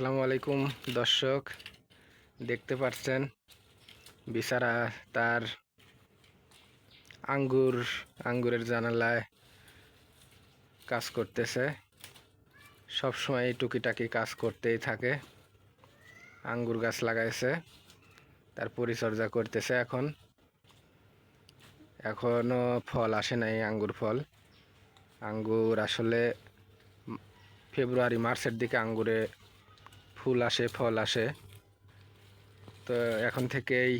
আসসালামু আলাইকুম, দর্শক। দেখতে পাচ্ছেন বিচারা তার আঙ্গুর, আঙ্গুরের জানালায় কাজ করতেছে। সব সময় টুকিটাকি কাজ করতেই থাকে। আঙ্গুর গাছ লাগাইছে, তার পরিচর্যা করতেছে এখন। এখনও ফল আসে নাই আঙ্গুর ফল। আঙ্গুর আসলে ফেব্রুয়ারি, মার্চের দিকে আঙ্গুরে ফুল আসে, ফল আসে। তো এখন থেকেই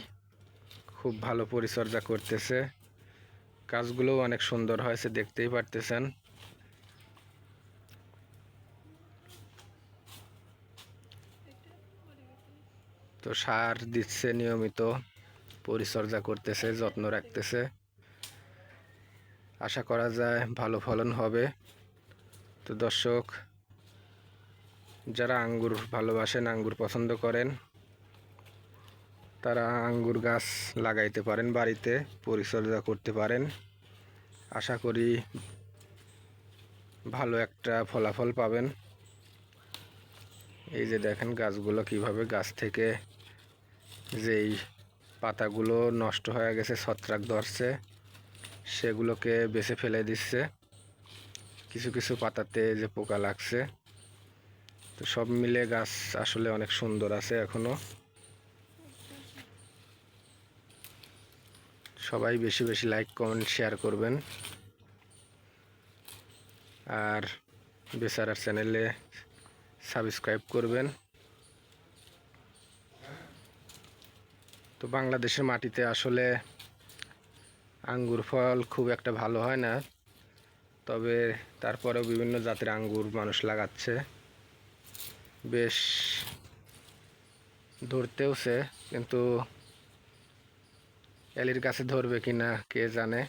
খুব ভালো পরিচর্যা করতেছে। কাজগুলোও অনেক সুন্দর হয়েছে, দেখতেই পারতেছেন। তো সার দিচ্ছে নিয়মিত, পরিচর্যা করতেছে, যত্ন রাখতেছে। আশা করা যায় ভালো ফলন হবে। তো দর্শক যারা আঙ্গুর ভালোবাসেন, আঙ্গুর পছন্দ করেন, তারা আঙ্গুর গাছ লাগাইতে পারেন, বাড়িতে পরিচর্যা করতে পারেন। আশা করি ভালো একটা ফলাফল পাবেন। এই যে দেখেন গাছগুলো কীভাবে গাছ থেকে যেই পাতাগুলো নষ্ট হয়ে গেছে, ছত্রাক ধরছে, সেগুলোকে বেছে ফেলে দিচ্ছে। কিছু কিছু পাতাতে যে পোকা লাগছে তো সব মিলে গাছ আসলে অনেক সুন্দর আছে এখনও। সবাই বেশি বেশি লাইক কমেন্ট শেয়ার করবেন। আর বেচারার চ্যানেলে সাবস্ক্রাইব করবেন। তো বাংলাদেশের মাটিতে আসলে আঙ্গুর ফল খুব একটা ভালো হয় না। তবে তারপরেও বিভিন্ন জাতের আঙ্গুর মানুষ লাগাচ্ছে। বেশ ধরতেওছে, কিন্তু এলির কাছে ধরবে কি না কে জানে।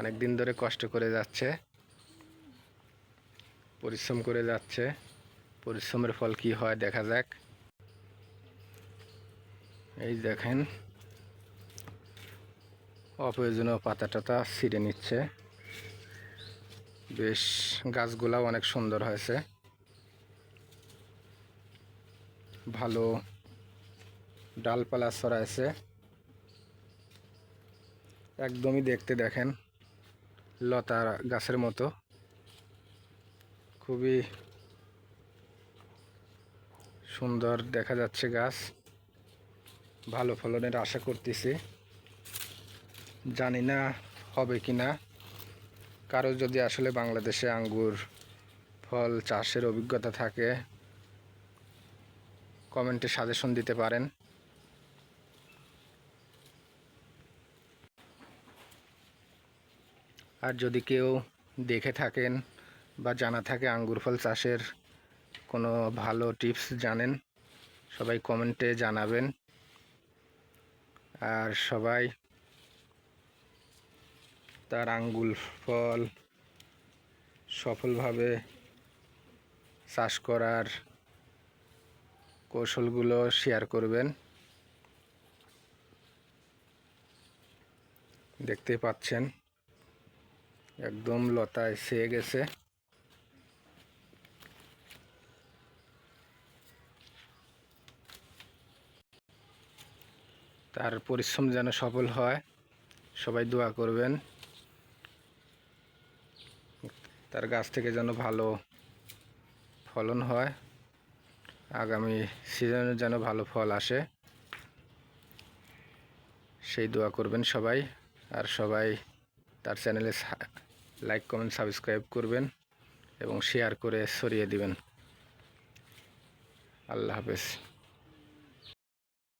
অনেক দিন ধরে কষ্ট করে যাচ্ছে, পরিশ্রম করে যাচ্ছে। পরিশ্রমের ফল কি হয় দেখা যাক। এই দেখেন, অপ্রয়োজনীয় পাতা টাতা ছিঁড়ে নিচ্ছে। বেশ, গাছগুলাও অনেক সুন্দর হয়েছে। ভালো ডালপালা ছড়াইছে একদমই দেখতে দেখেন লতা গাছের মতো। খুবই সুন্দর দেখা যাচ্ছে গাছ। ভালো ফলনের আশা করতেছি। জানি না হবে কি না কারও যদি আসলে বাংলাদেশে আঙ্গুর ফল চাষের অভিজ্ঞতা থাকে কমেন্টে সাজেশন দিতে পারেন। আর যদি কেউ দেখে থাকেন বা জানা থাকে আঙ্গুর ফল চাষের কোনো ভালো টিপস জানেন, সবাই কমেন্টে জানাবেন। আর সবাই তার আঙ্গুল ফল সফলভাবে চাষ করার কৌশলগুলো শেয়ার করবেন। দেখতে পাচ্ছেন, একদম লতায় সেয়ে গেছে। তার পরিশ্রম যেন সফল হয়, সবাই দোয়া করবেন। তার গাছ থেকে যেন ভালো ফলন হয়। আগামী সিজনে যেন ভালো ফল আসে। সেই দোয়া করবেন সবাই, আর সবাই তার চ্যানেলে লাইক কমেন্ট সাবস্ক্রাইব করবেন এবং শেয়ার করে সরিয়ে দিবেন। আল্লাহ হাফেজ।